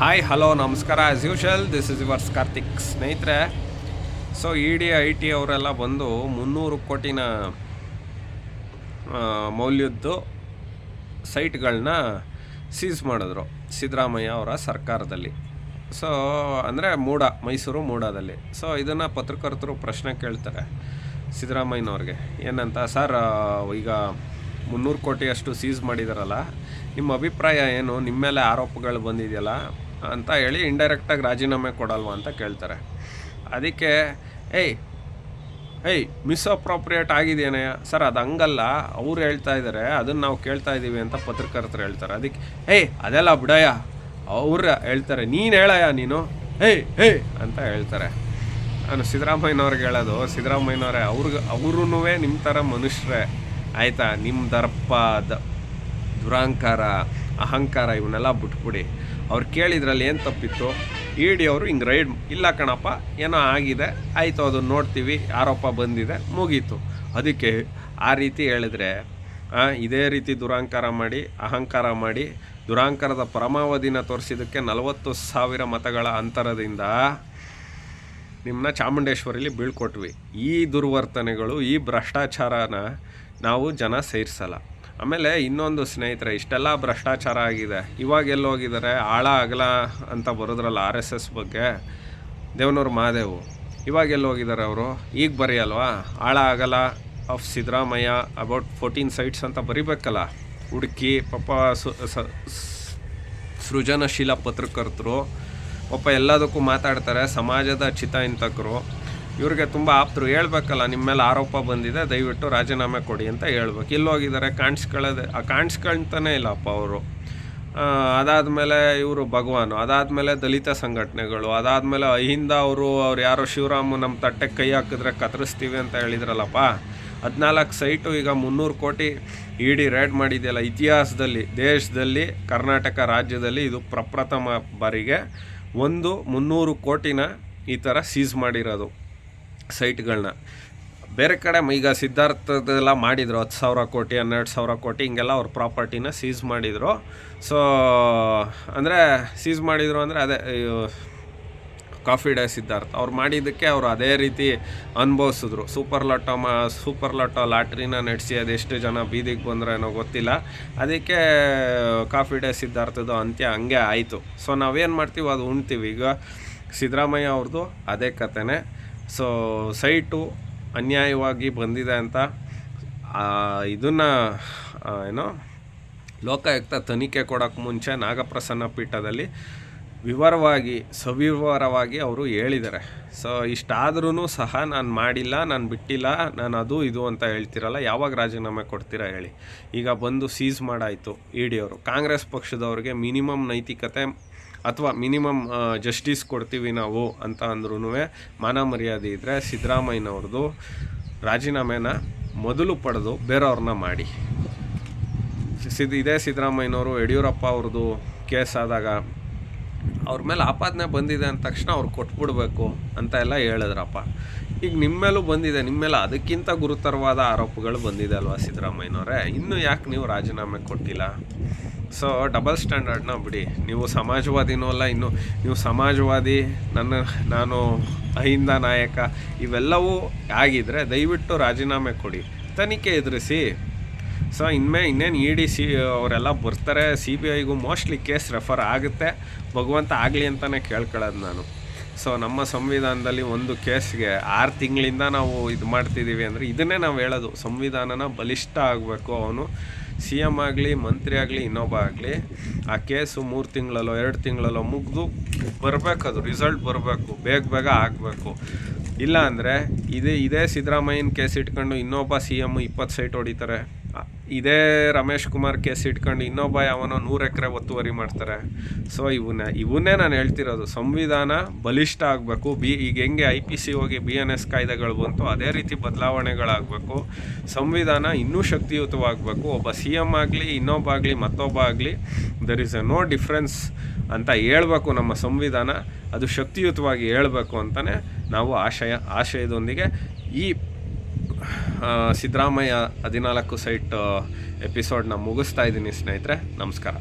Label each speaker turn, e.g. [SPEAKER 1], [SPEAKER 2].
[SPEAKER 1] Hi hello ನಮಸ್ಕಾರ. As usual this is yours Karthik ಸ್ನೇಹಿತರೆ. So E D I T ಅವರೆಲ್ಲ ಬಂದು ಮುನ್ನೂರು ಕೋಟಿನ ಮೌಲ್ಯದ್ದು ಸೈಟ್ಗಳನ್ನ ಸೀಸ್ ಮಾಡಿದ್ರು ಸಿದ್ದರಾಮಯ್ಯ ಅವರ ಸರ್ಕಾರದಲ್ಲಿ. ಸೊ ಅಂದರೆ ಮೂಡ, ಮೈಸೂರು ಮೂಡದಲ್ಲಿ. ಸೊ ಇದನ್ನು ಪತ್ರಕರ್ತರು ಪ್ರಶ್ನೆ ಕೇಳ್ತಾರೆ ಸಿದ್ದರಾಮಯ್ಯನವ್ರಿಗೆ. ಏನಂತ, ಸರ್ ಈಗ ಮುನ್ನೂರು ಕೋಟಿಯಷ್ಟು ಸೀಸ್ ಮಾಡಿದಾರಲ್ಲ, ನಿಮ್ಮ ಅಭಿಪ್ರಾಯ ಏನು? ನಿಮ್ಮ ಮೇಲೆ ಆರೋಪಗಳು ಬಂದಿದೆಯಲ್ಲ? ಅಂತ ಹೇಳಿ ಇಂಡೈರೆಕ್ಟಾಗಿ ರಾಜೀನಾಮೆ ಕೊಡಲ್ವಾ ಅಂತ ಕೇಳ್ತಾರೆ. ಅದಕ್ಕೆ, ಏಯ್ ಏಯ್ ಮಿಸ್ಅಪ್ರೋಪ್ರಿಯೇಟ್ ಆಗಿದೆಯೇ ಸರ್, ಅದು ಹಂಗಲ್ಲ. ಅವ್ರು ಹೇಳ್ತಾ ಇದ್ದಾರೆ ಅದನ್ನು ನಾವು ಕೇಳ್ತಾ ಇದ್ದೀವಿ ಅಂತ ಪತ್ರಕರ್ತರು ಹೇಳ್ತಾರೆ. ಅದಕ್ಕೆ, ಏಯ್, ಅದೆಲ್ಲ ಬಿಡಯ್ಯ. ಅವ್ರು ಹೇಳ್ತಾರೆ. ನೀನು ಹೇಳಯ್ಯ ನೀನು. ಏಯ್ ಏಯ್ ಅಂತ ಹೇಳ್ತಾರೆ. ನಾನು ಸಿದ್ದರಾಮಯ್ಯನವ್ರಿಗೆ ಹೇಳೋದು, ಸಿದ್ದರಾಮಯ್ಯನವರೇ, ಅವ್ರಿಗೆ ಅವ್ರೂ ನಿಮ್ಮ ಥರ ಮನುಷ್ಯರೇ. ಆಯಿತಾ? ನಿಮ್ಮ ದರ್ಪ ದ ದುರಾಂಕಾರ, ಅಹಂಕಾರ ಇವನ್ನೆಲ್ಲ ಬಿಟ್ಬಿಡಿ. ಅವ್ರು ಕೇಳಿದ್ರಲ್ಲಿ ಏನು ತಪ್ಪಿತ್ತು? ಇ ಡಿ ಅವರು ಹಿಂಗೆ ರೈಡ್ ಇಲ್ಲ ಕಣಪ್ಪ, ಏನೋ ಆಗಿದೆ, ಆಯಿತು ಅದನ್ನು ನೋಡ್ತೀವಿ, ಆರೋಪ ಬಂದಿದೆ, ಮುಗೀತು. ಅದಕ್ಕೆ ಆ ರೀತಿ ಹೇಳಿದ್ರೆ ಇದೇ ರೀತಿ ದುರಾಂಕಾರ ಮಾಡಿ, ಅಹಂಕಾರ ಮಾಡಿ, ದುರಾಂಕಾರದ ಪರಮಾವಧಿನ ತೋರಿಸಿದ್ದಕ್ಕೆ ನಲವತ್ತು ಸಾವಿರ ಮತಗಳ ಅಂತರದಿಂದ ನಿಮ್ಮನ್ನ ಚಾಮುಂಡೇಶ್ವರಿಲಿ ಬೀಳ್ಕೊಟ್ವಿ. ಈ ದುರ್ವರ್ತನೆಗಳು, ಈ ಭ್ರಷ್ಟಾಚಾರನ ನಾವು ಜನ ಸೇರಿಸಲ್ಲ. ಆಮೇಲೆ ಇನ್ನೊಂದು ಸ್ನೇಹಿತರೆ, ಇಷ್ಟೆಲ್ಲ ಭ್ರಷ್ಟಾಚಾರ ಆಗಿದೆ. ಇವಾಗ ಎಲ್ಲೋಗಿದ್ದಾರೆ ಆಳ ಅಗಲ ಅಂತ ಬರೋದ್ರಲ್ಲ ಆರ್ ಎಸ್ ಎಸ್ ಬಗ್ಗೆ. ದೇವನೂರು ಮಹಾದೇವು. ಇವಾಗ ಎಲ್ಲೋಗಿದ್ದಾರೆ ಅವರು? ಈಗ ಬರೆಯಲ್ವಾ? ಆಳ ಅಗಲ of Siddaramaiah about fourteen sites ಅಂತ ಬರಿಬೇಕಲ್ಲ. ಹುಡುಕಿ ಪಾಪ ಸೃಜನಶೀಲ ಪತ್ರಕರ್ತರು. ಪಾಪ ಎಲ್ಲದಕ್ಕೂ ಮಾತಾಡ್ತಾರೆ. ಸಮಾಜದ ಚಿತಾಹಿಂತಕರು ಇವ್ರಿಗೆ ತುಂಬ ಆಪ್ತರು ಹೇಳ್ಬೇಕಲ್ಲ ನಿಮ್ಮ ಮೇಲೆ ಆರೋಪ ಬಂದಿದೆ, ದಯವಿಟ್ಟು ರಾಜೀನಾಮೆ ಕೊಡಿ ಅಂತ ಹೇಳ್ಬೇಕು. ಇಲ್ಲೋಗಿದ್ದಾರೆ ಕಾಣಿಸ್ಕೊಳ್ಳೋದೆ, ಆ ಕಾಣಿಸ್ಕೊಳ್ತಾನೆ ಇಲ್ಲಪ್ಪ ಅವರು. ಅದಾದಮೇಲೆ ಇವರು ಭಗವಾನು, ಅದಾದಮೇಲೆ ದಲಿತ ಸಂಘಟನೆಗಳು, ಅದಾದಮೇಲೆ ಅಹಿಂದ ಅವರು, ಅವ್ರು ಯಾರೋ ಶಿವರಾಮು ನಮ್ಮ ತಟ್ಟೆಗೆ ಕೈ ಹಾಕಿದ್ರೆ ಕತ್ತರಿಸ್ತೀವಿ ಅಂತ ಹೇಳಿದ್ರಲ್ಲಪ್ಪ. ಹದಿನಾಲ್ಕು ಸೈಟು ಈಗ ಮುನ್ನೂರು ಕೋಟಿ ಇಡಿ ರೇಡ್ ಮಾಡಿದೆಯಲ್ಲ, ಇತಿಹಾಸದಲ್ಲಿ, ದೇಶದಲ್ಲಿ, ಕರ್ನಾಟಕ ರಾಜ್ಯದಲ್ಲಿ ಇದು ಪ್ರಪ್ರಥಮ ಬಾರಿಗೆ ಒಂದು ಮುನ್ನೂರು ಕೋಟಿನ ಈ ಥರ ಸೀಸ್ ಮಾಡಿರೋದು. ಸೈಟ್ಗಳನ್ನ ಬೇರೆ ಕಡೆ ಈಗ ಸಿದ್ಧಾರ್ಥದೆಲ್ಲ ಮಾಡಿದರು, ಹತ್ತು ಸಾವಿರ ಕೋಟಿ, ಹನ್ನೆರಡು ಸಾವಿರ ಕೋಟಿ, ಹಿಂಗೆಲ್ಲ ಅವ್ರ ಪ್ರಾಪರ್ಟಿನ ಸೀಸ್ ಮಾಡಿದರು. ಸೊ ಅಂದರೆ ಸೀಸ್ ಮಾಡಿದರು ಅಂದರೆ ಅದೇ ಕಾಫಿ ಡೇ ಸಿದ್ಧಾರ್ಥ. ಅವ್ರು ಮಾಡಿದ್ದಕ್ಕೆ ಅವರು ಅದೇ ರೀತಿ ಅನುಭವಿಸಿದ್ರು. ಸೂಪರ್ ಲಾಟೋ ಮಾ ಸೂಪರ್ ಲಾಟೋ ಲಾಟ್ರಿನ ನಡೆಸಿ ಅದೆಷ್ಟು ಜನ ಬೀದಿಗೆ ಬಂದ್ರೆ ಏನೋ ಗೊತ್ತಿಲ್ಲ. ಅದಕ್ಕೆ ಕಾಫಿ ಡೇ ಸಿದ್ಧಾರ್ಥದ ಅಂತ್ಯ ಹಂಗೆ ಆಯಿತು. ಸೊ ನಾವೇನು ಮಾಡ್ತೀವಿ, ಅದು ಉಣ್ತೀವಿ. ಈಗ ಸಿದ್ದರಾಮಯ್ಯ ಅವ್ರದ್ದು ಅದೇ ಕಥೆನೇ ಸೊ ಸೈಟು ಅನ್ಯಾಯವಾಗಿ ಬಂದಿದೆ ಅಂತ ಇದನ್ನು ಏನೋ, ಲೋಕಾಯುಕ್ತ ತನಿಖೆ ಕೊಡೋಕ್ಕೆ ಮುಂಚೆ ನಾಗಪ್ರಸನ್ನ ಪೀಠದಲ್ಲಿ ವಿವರವಾಗಿ, ಸವಿವರವಾಗಿ ಅವರು ಹೇಳಿದ್ದಾರೆ. ಸೊ ಇಷ್ಟಾದ್ರೂ ಸಹ ನಾನು ಮಾಡಿಲ್ಲ, ನಾನು ಬಿಟ್ಟಿಲ್ಲ, ನಾನು ಅದು, ಇದು ಅಂತ ಹೇಳ್ತಿರಲ್ಲ, ಯಾವಾಗ ರಾಜೀನಾಮೆ ಕೊಡ್ತೀರಾ ಹೇಳಿ. ಈಗ ಬಂದು ಸೀಸ್ ಮಾಡಾಯಿತು ಇ ಡಿಯವರು ಕಾಂಗ್ರೆಸ್ ಪಕ್ಷದವ್ರಿಗೆ ಮಿನಿಮಮ್ ನೈತಿಕತೆ ಅಥವಾ ಮಿನಿಮಮ್ ಜಸ್ಟಿಸ್ ಕೊಡ್ತೀವಿ ನಾವು ಅಂತ ಅಂದ್ರೂ ಮಾನ ಮರ್ಯಾದೆ ಇದ್ದರೆ ಸಿದ್ದರಾಮಯ್ಯನವ್ರದ್ದು ರಾಜೀನಾಮೆನ ಮೊದಲು ಪಡೆದು ಬೇರೆಯವ್ರನ್ನ ಮಾಡಿ. ಸಿದ್, ಇದೇ ಸಿದ್ದರಾಮಯ್ಯನವರು ಯಡಿಯೂರಪ್ಪ ಅವ್ರದ್ದು ಕೇಸ್ ಆದಾಗ ಅವ್ರ ಮೇಲೆ ಆಪಾದನೆ ಬಂದಿದೆ ಅಂದ ತಕ್ಷಣ ಅವ್ರು ಕೊಟ್ಬಿಡ್ಬೇಕು ಅಂತ ಎಲ್ಲ ಹೇಳಿದ್ರಪ್ಪ. ಈಗ ನಿಮ್ಮ ಮೇಲೂ ಬಂದಿದೆ ನಿಮ್ಮ ಮೇಲೆ ಅದಕ್ಕಿಂತ ಗುರುತರವಾದ ಆರೋಪಗಳು ಬಂದಿದೆ ಅಲ್ವಾ ಸಿದ್ದರಾಮಯ್ಯನವರೇ? ಇನ್ನೂ ಯಾಕೆ ನೀವು ರಾಜೀನಾಮೆ ಕೊಟ್ಟಿಲ್ಲ? ಸೊ ಡಬಲ್ ಸ್ಟ್ಯಾಂಡರ್ಡ್ನ ಬಿಡಿ. ನೀವು ಸಮಾಜವಾದಿನೂ ಅಲ್ಲ, ಇನ್ನು ನೀವು ಸಮಾಜವಾದಿ, ನನ್ನ, ನಾನು ಅಹಿಂದ ನಾಯಕ, ಇವೆಲ್ಲವೂ ಆಗಿದ್ರೆ ದಯವಿಟ್ಟು ರಾಜೀನಾಮೆ ಕೊಡಿ. ತನಿಖೆ ಎದುರಿಸಿ. ಸೊ ಇನ್ಮೇ, ಇನ್ನೇನು ಇ ಡಿ ಸಿ ಅವರೆಲ್ಲ ಬರ್ತಾರೆ ಸಿ ಬಿ ಐಗೂ ಮೋಸ್ಟ್ಲಿ ಕೇಸ್ ರೆಫರ್ ಆಗುತ್ತೆ. ಭಗವಂತ ಆಗಲಿ ಅಂತಲೇ ಕೇಳ್ಕೊಳ್ಳೋದು ನಾನು. ಸೊ ನಮ್ಮ ಸಂವಿಧಾನದಲ್ಲಿ ಒಂದು ಕೇಸ್ಗೆ ಆರು ತಿಂಗಳಿಂದ ನಾವು ಇದು ಮಾಡ್ತಿದ್ದೀವಿ ಅಂದರೆ ಇದನ್ನೇ ನಾವು ಹೇಳೋದು. ಸಂವಿಧಾನನ ಬಲಿಷ್ಠ ಆಗಬೇಕು ಅವನು. ಸಿ ಎಂ ಆಗಲಿ, ಮಂತ್ರಿ ಆಗಲಿ, ಇನ್ನೊಬ್ಬ ಆಗಲಿ, ಆ ಕೇಸು ಮೂರು ತಿಂಗಳಲ್ಲೋ, ಎರಡು ತಿಂಗಳಲ್ಲೋ ಮುಗಿದು ಬರಬೇಕು ಅದು, ರಿಸಲ್ಟ್ ಬರಬೇಕು, ಬೇಗ ಬೇಗ ಆಗಬೇಕು. ಇಲ್ಲ ಅಂದರೆ ಇದೇ ಇದೇ ಸಿದ್ದರಾಮಯ್ಯನ ಕೇಸ್ ಇಟ್ಕೊಂಡು ಇನ್ನೊಬ್ಬ ಸಿ ಎಂ ಇಪ್ಪತ್ತು ಸೈಟ್ ಹೊಡಿತಾರೆ. ಇದೇ ರಮೇಶ್ ಕುಮಾರ್ ಕೇಸ್ ಇಟ್ಕೊಂಡು ಇನ್ನೊಬ್ಬ ಯಾವನೋ ನೂರು ಎಕರೆ ಒತ್ತುವರಿ ಮಾಡ್ತಾರೆ. ಸೊ ಇವನ್ನೇ ಇವನ್ನೇ ನಾನು ಹೇಳ್ತಿರೋದು, ಸಂವಿಧಾನ ಬಲಿಷ್ಠ ಆಗಬೇಕು, ಬಿ, ಈಗ ಹೆಂಗೆ ಐ ಪಿ ಸಿ ಹೋಗಿ ಬಿ ಎನ್ ಎಸ್ ಕಾಯ್ದೆಗಳು ಬಂತು ಅದೇ ರೀತಿ ಬದಲಾವಣೆಗಳಾಗಬೇಕು. ಸಂವಿಧಾನ ಇನ್ನೂ ಶಕ್ತಿಯುತವಾಗಬೇಕು. ಒಬ್ಬ ಸಿ ಎಂ ಆಗಲಿ, ಇನ್ನೊಬ್ಬ ಆಗಲಿ, ಮತ್ತೊಬ್ಬ ಆಗಲಿ there is a no difference ಅಂತ ಹೇಳಬೇಕು ನಮ್ಮ ಸಂವಿಧಾನ. ಅದು ಶಕ್ತಿಯುತವಾಗಿ ಹೇಳಬೇಕು ಅಂತಲೇ ನಾವು ಆಶಯ, ಆಶಯದೊಂದಿಗೆ ಈ ಸಿದ್ದರಾಮಯ್ಯ ಹದಿನಾಲ್ಕು ಸೈಟ್ ಎಪಿಸೋಡ್ನ ಮುಗಿಸ್ತಾ ಇದ್ದೀನಿ ಸ್ನೇಹಿತರೆ. ನಮಸ್ಕಾರ.